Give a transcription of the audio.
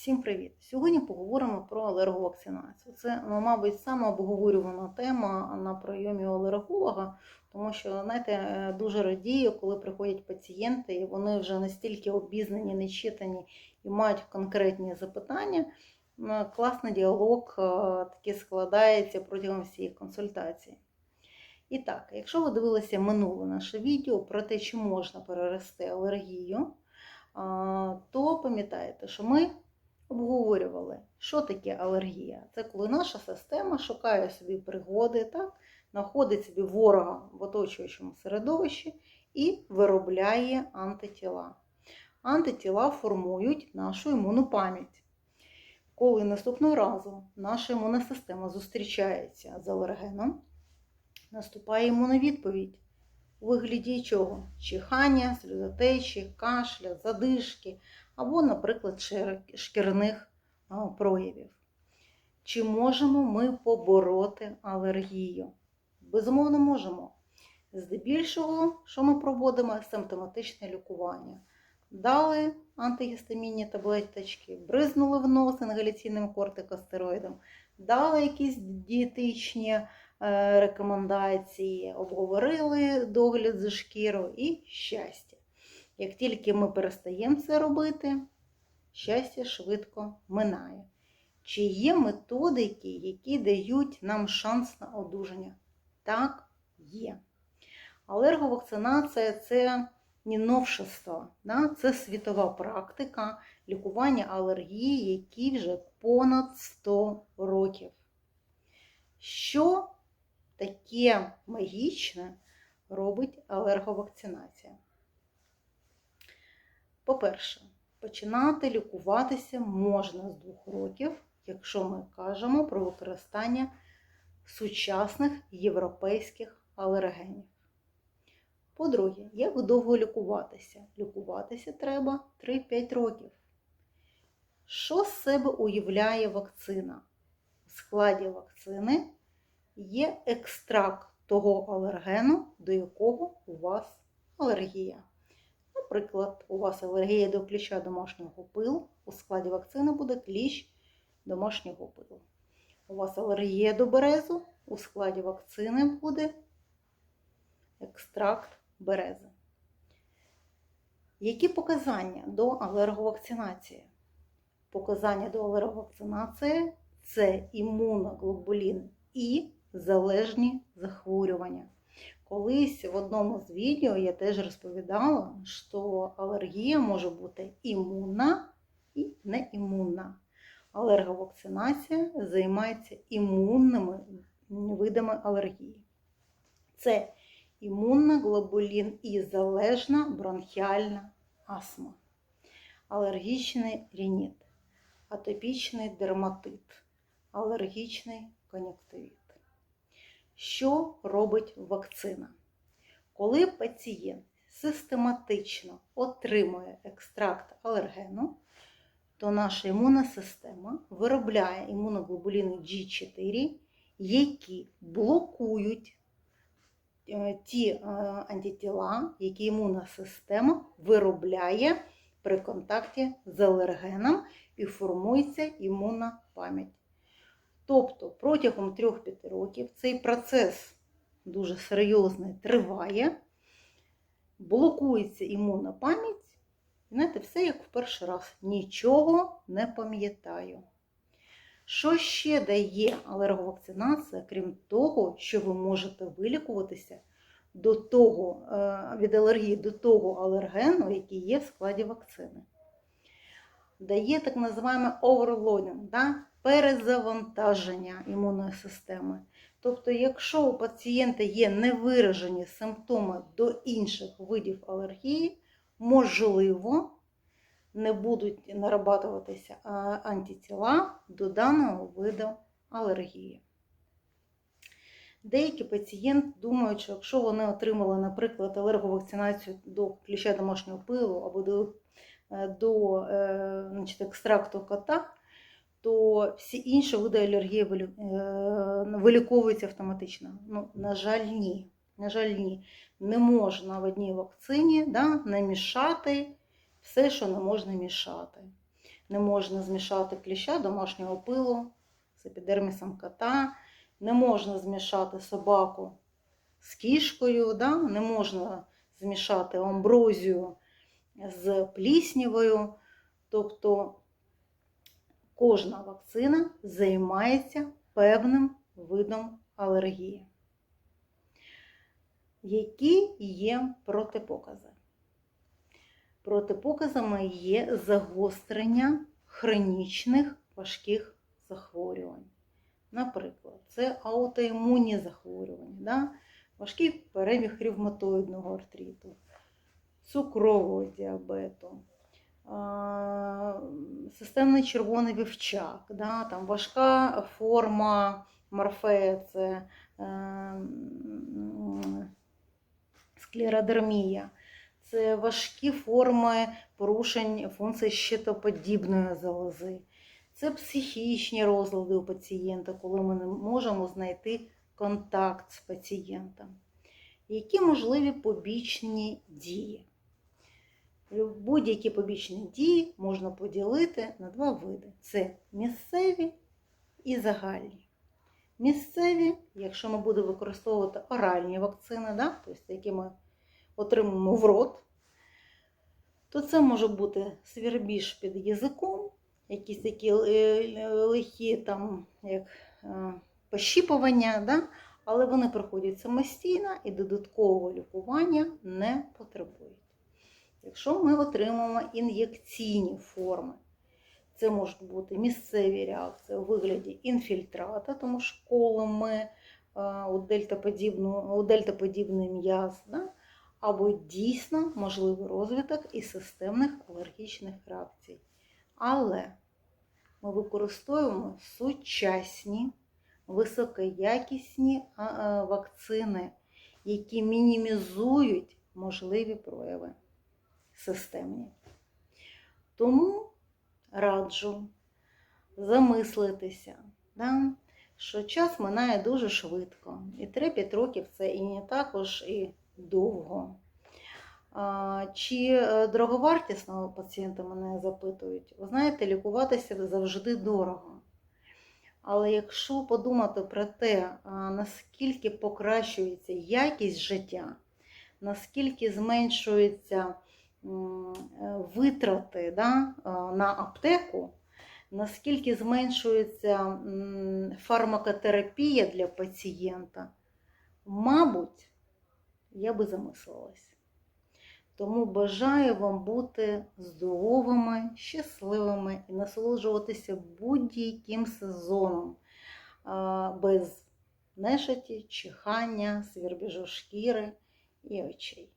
Всім привіт! Сьогодні поговоримо про алерговакцинацію. Це, ну, мабуть, сама обговорювана тема на прийомі алерголога, тому що, знаєте, е, дуже радію, коли приходять пацієнти, і вони вже настільки обізнані, начитані і мають конкретні запитання. Класний діалог е, таки складається протягом всієї консультації. І так, якщо ви дивилися минуле наше відео про те, чи можна перерости алергію, то пам'ятаєте, що ми обговорювали, що таке алергія. Це коли наша система шукає собі пригоди, так, знаходить собі ворога в оточуючому середовищі і виробляє антитіла. Антитіла формують нашу імунну пам'ять. Коли наступного разу наша імунна система зустрічається з алергеном, наступає імунна відповідь у вигляді чого? Чихання, сльозотечі, кашля, задишки або, наприклад, шкірних проявів. Чи можемо ми побороти алергію? Безумовно, можемо. Здебільшого, що ми проводимо, симптоматичне лікування. Дали антигістамінні таблеточки, бризнули в нос інгаляційним кортикостероїдом, дали якісь дієтичні рекомендації, обговорили догляд за шкірою і щастя. Як тільки ми перестаємо це робити, щастя швидко минає. Чи є методики, які дають нам шанс на одужання? Так, є. Алерговакцинація це не новшество, да? це світова практика лікування алергії, які вже понад 100 років. Що таке магічне робить алерговакцинація? По-перше, починати лікуватися можна з двох років, якщо ми кажемо про використання сучасних європейських алергенів. По-друге, як довго лікуватися? Лікуватися треба 3-5 років. Що з себе уявляє вакцина? У складі вакцини є екстракт того алергену, до якого у вас алергія. Наприклад, у вас алергія до кліща домашнього пилу, у складі вакцини буде кліщ домашнього пилу. У вас алергія до березу, у складі вакцини буде екстракт берези. Які показання до алерговакцинації? Показання до алерговакцинації це імуноглобулін і залежні захворювання. Колись в одному з відео я теж розповідала, що алергія може бути імунна і неімунна. Алерговакцинація займається імунними видами алергії. Це імунна глобулін і залежна бронхіальна астма, алергічний рініт, атопічний дерматит, алергічний кон'юктивіт. Що робить вакцина? Коли пацієнт систематично отримує екстракт алергену, то наша імунна система виробляє імуноглобуліни G4, які блокують е, ті е, антитіла, які імунна система виробляє при контакті з алергеном і формується імунна пам'ять. Тобто протягом 3-5 років цей процес дуже серйозний триває, блокується імунна пам'ять, і знаєте, все як в перший раз. Нічого не пам'ятаю. Що ще дає алерговакцинація, крім того, що ви можете вилікуватися до того, е, від алергії до того алергену, який є в складі вакцини? Дає так називаємо оверлодінг, да? Перезавантаження імунної системи. Тобто, якщо у пацієнта є невиражені симптоми до інших видів алергії, можливо, не будуть нарабатуватися антитіла до даного виду алергії. Деякі пацієнти думають, що якщо вони отримали, наприклад, алерговакцинацію до кліща домашнього пилу або до, е, до е, значить, екстракту кота, то всі інші види алергії е, виліковуються автоматично. Ну, на жаль, ні. На жаль, ні. Не можна в одній вакцині да, намішати все, що не можна мішати. не можна змішати кліща домашнього пилу з епідермісом кота, не можна змішати собаку з кішкою, да? не можна змішати амброзію з пліснявою. Тобто кожна вакцина займається певним видом алергії. Які є протипокази? Протипоказами є загострення хронічних важких захворювань. Наприклад, це аутоімунні захворювання, да? важкий перебіг ревматоїдного артриту, цукрового діабету, системний червоний вівчак, да? там важка форма морфея, це е, склеродермія. Це важкі форми порушень функції щитоподібної залози. Це психічні розлади у пацієнта, коли ми не можемо знайти контакт з пацієнтом. Які можливі побічні дії? Будь-які побічні дії можна поділити на два види: це місцеві і загальні. Місцеві, якщо ми будемо використовувати оральні вакцини, да, тобто, які ми отримуємо в рот, то це може бути свірбіж під язиком, якісь такі е, лихі там, як е, пощіпування, да? але вони проходять самостійно і додаткового лікування не потребують. Якщо ми отримуємо ін'єкційні форми, це можуть бути місцеві реакції у вигляді інфільтрата, тому що коли ми е, у дельтаподібну- у дельтаподібний м'яз, да? або дійсно можливий розвиток і системних алергічних реакцій. Але ми використовуємо сучасні, високоякісні а, а, вакцини, які мінімізують можливі прояви системні. Тому раджу замислитися, да, що час минає дуже швидко. І 3-5 років це і не також і довго. Чи е, дороговартісно пацієнти мене запитують? Ви знаєте, лікуватися завжди дорого. Але якщо подумати про те, наскільки покращується якість життя, наскільки е, витрати да, на аптеку, наскільки зменшується фармакотерапія для пацієнта, мабуть, я би замислилась. Тому бажаю вам бути здоровими, щасливими і насолоджуватися будь-яким сезоном без нешаті, чихання, свірбіжу шкіри і очей.